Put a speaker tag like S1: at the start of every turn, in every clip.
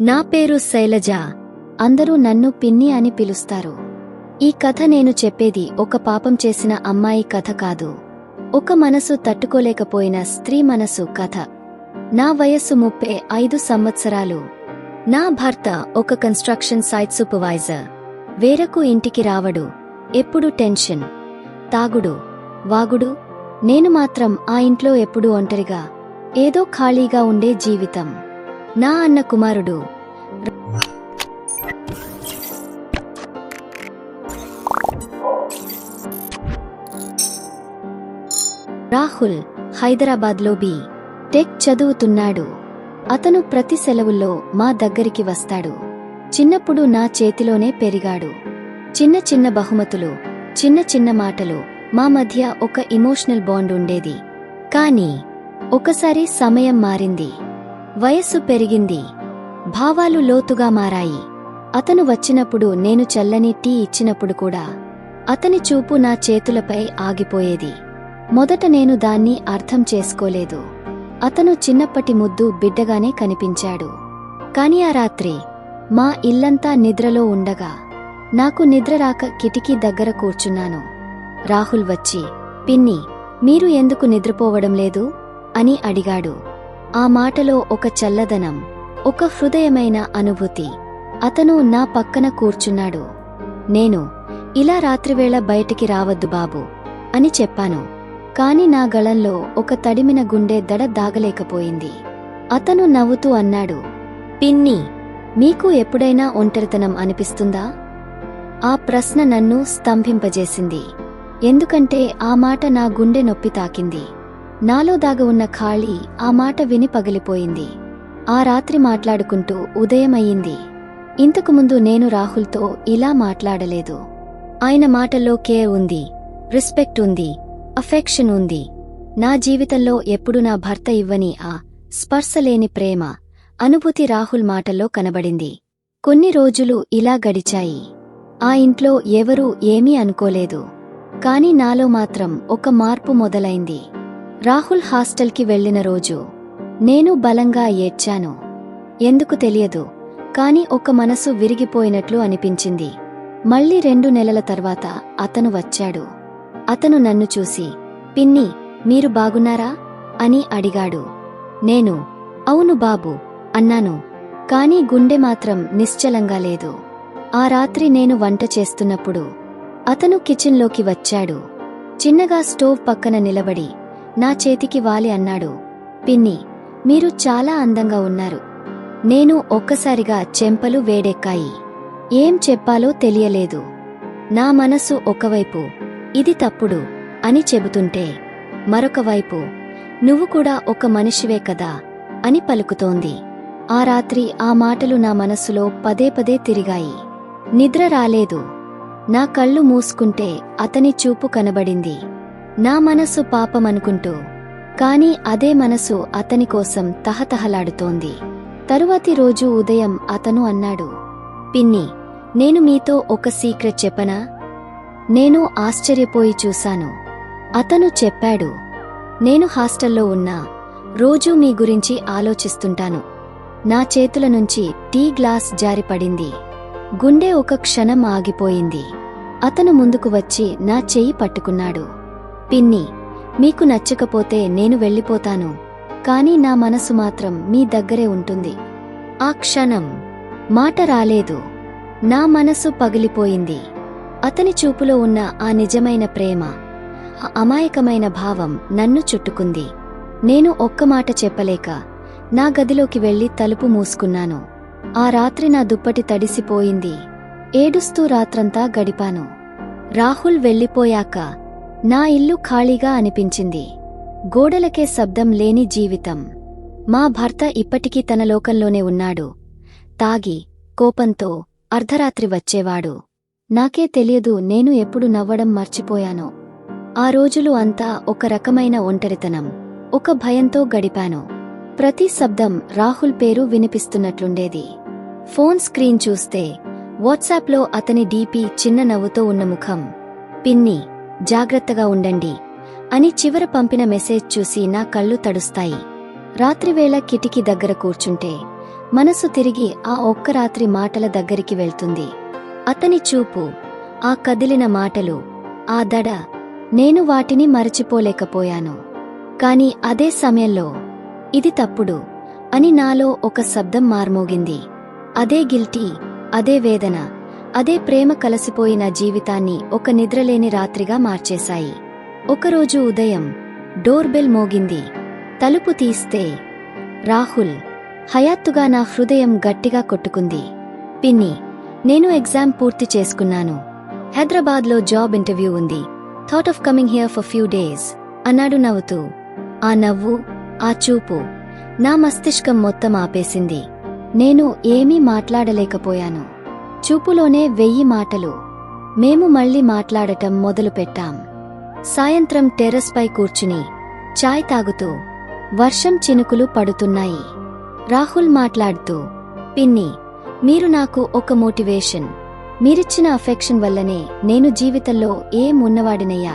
S1: నా పేరు శైలజ. అందరూ నన్ను పిన్ని అని పిలుస్తారు. ఈ కథ నేను చెప్పేది ఒక పాపం చేసిన అమ్మాయి కథ కాదు. ఒక మనసు తట్టుకోలేకపోయిన స్త్రీ మనసు కథ. నా వయస్సు ముప్పై ఐదు సంవత్సరాలు. నా భర్త ఒక కన్స్ట్రక్షన్ సైట్ సూపర్వైజర్. వేరకు ఇంటికి రావడు. ఎప్పుడు టెన్షన్. తాగుడు. వాగుడు. నేను మాత్రం ఆ ఇంట్లో ఎప్పుడూ ఒంటరిగా. ఏదో ఖాళీగా ఉండే జీవితం. నా అన్న కుమారుడు. రాహుల్ హైదరాబాద్లో బి. టెక్ చదువుతున్నాడు. అతను ప్రతి సెలవుల్లో మా దగ్గరికి వస్తాడు. చిన్నప్పుడు నా చేతిలోనే పెరిగాడు. చిన్న చిన్న బహుమతులు చిన్న చిన్న మాటలు మా మధ్య ఒక ఇమోషనల్ బాండ్ ఉండేది. కానీ ఒకసారి సమయం మారింది. వయస్సు పెరిగింది. భావాలు లోతుగా మారాయి. అతను వచ్చినప్పుడు నేను చల్లని టీ ఇచ్చినప్పుడు కూడా అతని చూపు నా చేతులపై ఆగిపోయేది. మొదట నేను దాన్ని అర్థం చేసుకోలేదు. అతను చిన్నప్పటి ముద్దు బిడ్డగానే కనిపించాడు. కాని ఆ రాత్రి మా ఇల్లంతా నిద్రలో ఉండగా నాకు నిద్ర రాక కిటికీ దగ్గర కూర్చున్నాను. రాహుల్ వచ్చి పిన్ని మీరు ఎందుకు నిద్రపోవడం లేదు? అని అడిగాడు. ఆ మాటలో ఒక చల్లదనం ఒక హృదయమైన అనుభూతి. అతను నా పక్కన కూర్చున్నాడు. నేను ఇలా రాత్రివేళ బయటికి రావద్దు బాబు అని చెప్పాను. కాని నా గళంలో ఒక తడిమిన గుండె దడ దాగలేకపోయింది. అతను నవ్వుతూ అన్నాడు పిన్ని మీకు ఎప్పుడైనా ఒంటరితనం అనిపిస్తుందా? ఆ ప్రశ్న నన్ను స్తంభింపజేసింది. ఎందుకంటే ఆ మాట నా గుండె నొప్పి తాకింది. నాలో దాగ ఉన్న ఖాళీ ఆ మాట విని పగిలిపోయింది. ఆ రాత్రి మాట్లాడుకుంటూ ఉదయమయ్యింది. ఇంతకుముందు నేను రాహుల్తో ఇలా మాట్లాడలేదు. ఆయన మాటల్లో కేర్ ఉంది రెస్పెక్ట్ ఉంది అఫెక్షన్ ఉంది. నా జీవితంలో ఎప్పుడు నా భర్త ఇవ్వని ఆ స్పర్శలేని ప్రేమ అనుభూతి రాహుల్ మాటల్లో కనబడింది. కొన్ని రోజులు ఇలా గడిచాయి. ఆ ఇంట్లో ఎవరూ ఏమీ అనుకోలేదు. కాని నాలో మాత్రం ఒక మార్పు మొదలైంది. రాహుల్ హాస్టల్కి వెళ్ళిన రోజు నేను బలంగా ఏడ్చాను. ఎందుకు తెలియదు కాని ఒక మనసు విరిగిపోయినట్లు అనిపించింది. మళ్ళీ రెండు నెలల తర్వాత అతను వచ్చాడు. అతను నన్ను చూసి పిన్ని మీరు బాగున్నారా? అని అడిగాడు. నేను అవును బాబు అన్నాను. కాని గుండె మాత్రం నిశ్చలంగా లేదు. ఆ రాత్రి నేను వంట చేస్తున్నప్పుడు అతను కిచెన్లోకి వచ్చాడు. చిన్నగా స్టోవ్ పక్కన నిలబడి నా చేతికి వాలి అన్నాడు. పిన్ని మీరు చాలా అందంగా ఉన్నారు. నేను ఒక్కసారిగా చెంపలు వేడెక్కాయి. ఏం చెప్పాలో తెలియలేదు. నా మనసు ఒకవైపు ఇది తప్పుడు అని చెబుతుంటే మరొకవైపు నువ్వు కూడా ఒక మనిషివే కదా అని పలుకుతోంది. ఆ రాత్రి ఆ మాటలు నా మనస్సులో పదే పదే తిరిగాయి. నిద్ర రాలేదు. నా కళ్ళు మూసుకుంటే అతని చూపు కనబడింది. నా మనసు పాపమనుకుంటూ కాని అదే మనసు అతని కోసం తహతహలాడుతోంది. తరువాతి రోజు ఉదయం అతను అన్నాడు పిన్ని నేను మీతో ఒక సీక్రెట్ చెప్పనా? నేను ఆశ్చర్యపోయి చూశాను. అతను చెప్పాడు నేను హాస్టల్లో ఉన్నా రోజూ మీ గురించి ఆలోచిస్తుంటాను. నా చేతుల నుంచి టీ గ్లాస్ జారిపడింది. గుండె ఒక క్షణం ఆగిపోయింది. అతను ముందుకు వచ్చి నా చెయ్యి పట్టుకున్నాడు. పిన్ని మీకు నచ్చకపోతే నేను వెళ్ళిపోతాను. కాని నా మనసు మాత్రం మీ దగ్గరే ఉంటుంది. ఆ క్షణం మాట రాలేదు. నా మనసు పగిలిపోయింది. అతని చూపులో ఉన్న ఆ నిజమైన ప్రేమ ఆ అమాయకమైన భావం నన్ను చుట్టుకుంది. నేను ఒక్క మాట చెప్పలేక నా గదిలోకి వెళ్ళి తలుపు మూసుకున్నాను. ఆ రాత్రి నా దుప్పటి తడిసిపోయింది. ఏడుస్తూ రాత్రంతా గడిపాను. రాహుల్ వెళ్ళిపోయాక నా ఇల్లు ఖాళీగా అనిపించింది. గోడలకే శబ్దం లేని జీవితం. మా భర్త ఇప్పటికీ తన లోకంలోనే ఉన్నాడు. తాగి కోపంతో అర్ధరాత్రి వచ్చేవాడు. నాకే తెలియదు నేను ఎప్పుడు నవ్వడం మర్చిపోయానో. ఆ రోజులు అంతా ఒక రకమైన ఒంటరితనం ఒక భయంతో గడిపాను. ప్రతి శబ్దం రాహుల్ పేరు వినిపిస్తున్నట్లుండేది. ఫోన్ స్క్రీన్ చూస్తే వాట్సాప్లో అతని డీపీ చిన్న నవ్వుతో ఉన్న ముఖం. పిన్ని జాగ్రత్తగా ఉండండి అని చివర పంపిన మెసేజ్ చూసి నా కళ్ళు తడుస్తాయి. రాత్రివేళ కిటికీ దగ్గర కూర్చుంటే మనసు తిరిగి ఆ ఒక్క రాత్రి మాటల దగ్గరికి వెళ్తుంది. అతని చూపు ఆ కదిలిన మాటలు ఆ దడ నేను వాటిని మరచిపోలేకపోయాను. కాని అదే సమయంలో ఇది తప్పుడు అని నాలో ఒక శబ్దం మార్మోగింది. అదే గిల్టీ అదే వేదన అదే ప్రేమ కలసిపోయిన జీవితాన్ని ఒక నిద్రలేని రాత్రిగా మార్చేశాయి. ఒకరోజు ఉదయం డోర్ బెల్ మోగింది. తలుపు తీస్తే రాహుల్ హయాత్తుగా నా హృదయం గట్టిగా కొట్టుకుంది. పిన్ని నేను ఎగ్జామ్ పూర్తి చేసుకున్నాను. హైదరాబాద్లో జాబ్ ఇంటర్వ్యూ ఉంది. Thought of coming here for few days అన్నాడు నవ్వుతూ. ఆ నవ్వు ఆ చూపు నా మస్తిష్కం మొత్తం ఆపేసింది. నేను ఏమీ మాట్లాడలేకపోయాను. చూపులోనే వెయ్యి మాటలు. మేము మళ్ళీ మాట్లాడటం మొదలుపెట్టాం. సాయంత్రం టెర్రస్పై కూర్చుని చాయ్ తాగుతూ వర్షం చినుకులు పడుతున్నాయి. రాహుల్ మాట్లాడుతూ పిన్ని మీరు నాకు ఒక మోటివేషన్. మీరిచ్చిన అఫెక్షన్ వల్లనే నేను జీవితంలో ఏం ఉన్నవాడినయ్యా.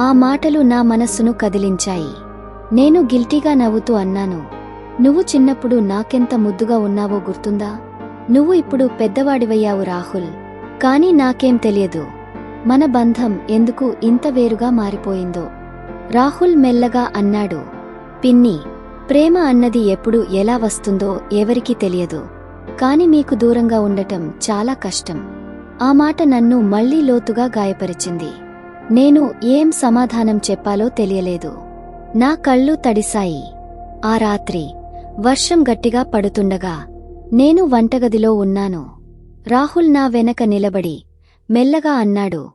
S1: ఆ మాటలు నా మనస్సును కదిలించాయి. నేను గిల్టీగా నవ్వుతూ అన్నాను. నువ్వు చిన్నప్పుడు నాకెంత ముద్దుగా ఉన్నావో గుర్తుందా? నువ్వు ఇప్పుడు పెద్దవాడివయ్యావు రాహుల్. కాని నాకేం తెలియదు. మన బంధం ఎందుకు ఇంత వేరుగా మారిపోయిందో. రాహుల్ మెల్లగా అన్నాడు. పిన్ని ప్రేమ అన్నది ఎప్పుడు ఎలా వస్తుందో ఎవరికీ తెలియదు. కాని మీకు దూరంగా ఉండటం చాలా కష్టం. ఆ మాట నన్ను మళ్ళీ లోతుగా గాయపరిచింది. నేను ఏం సమాధానం చెప్పాలో తెలియలేదు. నా కళ్ళు తడిశాయి. ఆ రాత్రి వర్షం గట్టిగా పడుతుండగా నేను వంటగదిలో ఉన్నాను. రాహుల్ నా వెనక నిలబడి మెల్లగా అన్నాడు.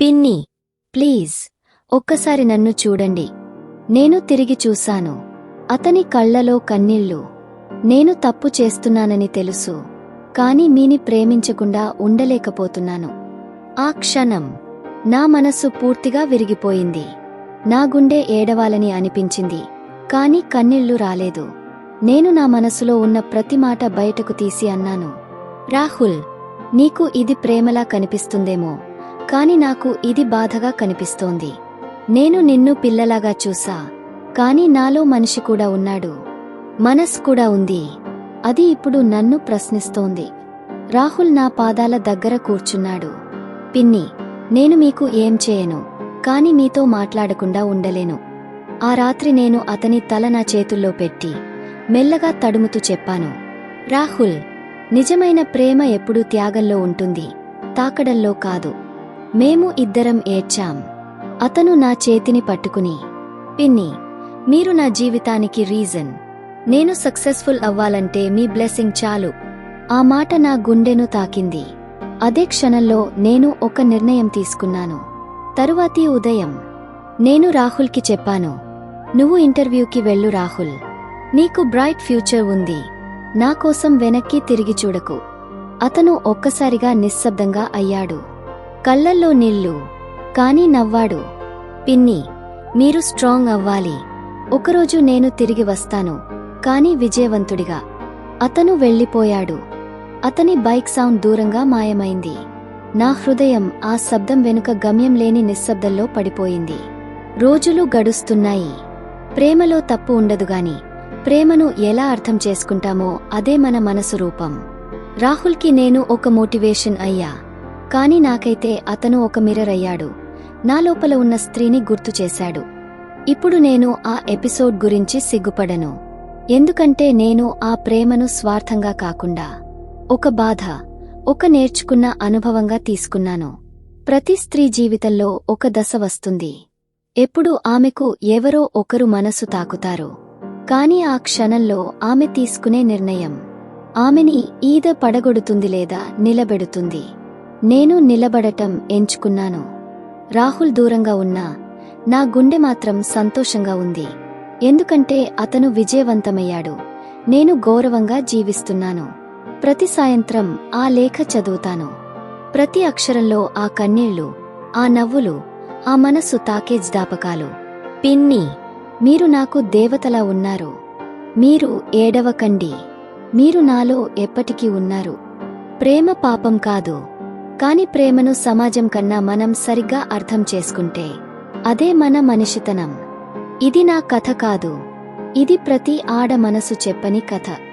S1: పిన్ని ప్లీజ్ ఒక్కసారి నన్ను చూడండి. నేను తిరిగి చూశాను. అతని కళ్ళలో కన్నీళ్ళు. నేను తప్పు చేస్తున్నానని తెలుసు. కాని మీని ప్రేమించకుండా ఉండలేకపోతున్నాను. ఆ క్షణం నా మనస్సు పూర్తిగా విరిగిపోయింది. నా గుండె ఏడవాలని అనిపించింది. కాని కన్నీళ్ళు రాలేదు. నేను నా మనసులో ఉన్న ప్రతి మాట బయటకు తీసి అన్నాను. రాహుల్ నీకు ఇది ప్రేమలా కనిపిస్తుందేమో కాని నాకు ఇది బాధగా కనిపిస్తోంది. నేను నిన్ను పిల్లలాగా చూసా కాని నాలో మనిషి కూడా ఉన్నాడు. మనస్ కూడా ఉంది. అది ఇప్పుడు నన్ను ప్రశ్నిస్తోంది. రాహుల్ నా పాదాల దగ్గర కూర్చున్నాడు. పిన్ని నేను మీకు ఏం చేయను కాని మీతో మాట్లాడకుండా ఉండలేను. ఆ రాత్రి నేను అతని తల నా చేతుల్లో పెట్టి మెల్లగా తడుముతూ చెప్పాను రాహుల్ నిజమైన ప్రేమ ఎప్పుడూ త్యాగంలో ఉంటుంది తాకడంలో కాదు. మేము ఇద్దరం ఏడ్చాం. అతను నా చేతిని పట్టుకుని పిన్ని మీరు నా జీవితానికి రీజన్. నేను సక్సెస్ఫుల్ అవ్వాలంటే మీ బ్లెస్సింగ్ చాలు. ఆ మాట నా గుండెను తాకింది. అదే క్షణంలో నేను ఒక నిర్ణయం తీసుకున్నాను. తరువాతి ఉదయం నేను రాహుల్కి చెప్పాను నువ్వు ఇంటర్వ్యూకి వెళ్ళు రాహుల్. నీకు బ్రైట్ ఫ్యూచర్ ఉంది. నా కోసం వెనక్కి తిరిగి చూడకు. అతను ఒక్కసారిగా నిశ్శబ్దంగా అయ్యాడు. కళ్ళల్లో నీళ్ళు కాని నవ్వాడు. పిన్ని మీరు స్ట్రాంగ్ అవ్వాలి. ఒకరోజు నేను తిరిగి వస్తాను కాని విజయవంతుడిగా. అతను వెళ్ళిపోయాడు. అతని బైక్ సౌండ్ దూరంగా మాయమైంది. నా హృదయం ఆ శబ్దం వెనుక గమ్యం లేని నిశ్శబ్దంలో పడిపోయింది. రోజులు గడుస్తున్నాయి. ప్రేమలో తప్పు ఉండదుగాని ప్రేమను ఎలా అర్థం చేసుకుంటామో అదే మన మనసు రూపం. రాహుల్కి నేను ఒక మోటివేషన్ అయ్యా. కాని నాకైతే అతను ఒక మిర్రర్ అయ్యాడు. నా లోపల ఉన్న స్త్రీని గుర్తు చేశాడు. ఇప్పుడు నేను ఆ ఎపిసోడ్ గురించి సిగ్గుపడను. ఎందుకంటే నేను ఆ ప్రేమను స్వార్థంగా కాకుండా ఒక బాధ ఒక నేర్చుకున్న అనుభవంగా తీసుకున్నాను. ప్రతి స్త్రీ జీవితంలో ఒక దశ వస్తుంది. ఎప్పుడు ఆమెకు ఎవరో ఒకరు మనసు తాకుతారు. కాని ఆ క్షణంలో ఆమె తీసుకునే నిర్ణయం. ఆమెని ఈద పడగొడుతుంది లేదా నిలబెడుతుంది. నేను నిలబడటం ఎంచుకున్నాను. రాహుల్ దూరంగా ఉన్నా నా గుండె మాత్రం సంతోషంగా ఉంది. ఎందుకంటే అతను విజయవంతమయ్యాడు. నేను గౌరవంగా జీవిస్తున్నాను. ప్రతి సాయంత్రం ఆ లేఖ చదువుతాను. ప్రతి అక్షరంలో ఆ కన్నీళ్ళు ఆ నవ్వులు ఆ మనస్సు తాకే జ్ఞాపకాలు. పిన్ని మీరు నాకు దేవతలా ఉన్నారు. మీరు ఏడవకండి మీరు నాలో ఎప్పటికీ ఉన్నారు. ప్రేమ పాపం కాదు. కాని ప్రేమను సమాజం కన్నా మనం సరిగ్గా అర్థం చేసుకుంటే అదే మన మనిషితనం. ఇది నా కథ కాదు. ఇది ప్రతి ఆడ మనసు చెప్పని కథ.